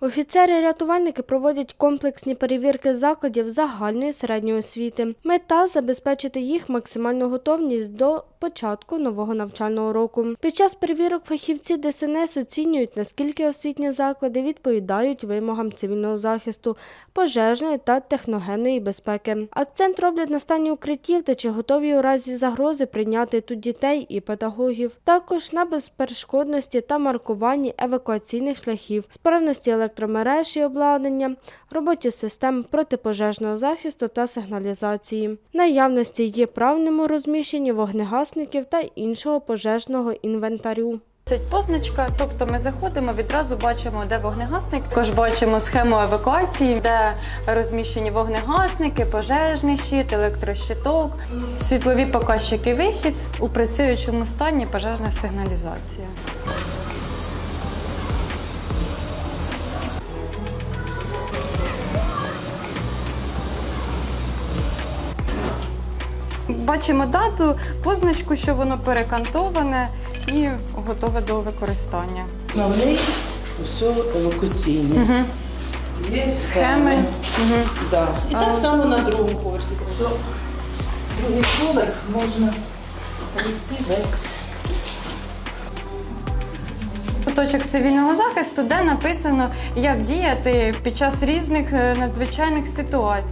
Офіцери-рятувальники проводять комплексні перевірки закладів загальної середньої освіти. Мета забезпечити їх максимальну готовність до початку нового навчального року. Під час перевірок фахівці ДСНС оцінюють, наскільки освітні заклади відповідають вимогам цивільного захисту, пожежної та техногенної безпеки. Акцент роблять на стані укриттів та чи готові у разі загрози прийняти тут дітей і педагогів. Також на безперешкодності та маркуванні евакуаційних шляхів, справності електромереж і обладнання, роботі систем протипожежного захисту та сигналізації, наявності є правильному розміщенні вогнегасників та іншого пожежного інвентарю. Це позначка, тобто ми заходимо, відразу бачимо, де вогнегасник. Також бачимо схему евакуації, де розміщені вогнегасники, пожежний щит, електрощиток, світлові показчики вихід у працюючому стані пожежна сигналізація. Бачимо дату, позначку, що воно перекантоване і готове до використання. Основний усе евакуаційний. Угу. Є Схеми. Угу. Да. І А. так само на другому поверсі. Якщо другий поверх можна пройти весь. Куточок цивільного захисту, де написано, як діяти під час різних е, надзвичайних ситуацій.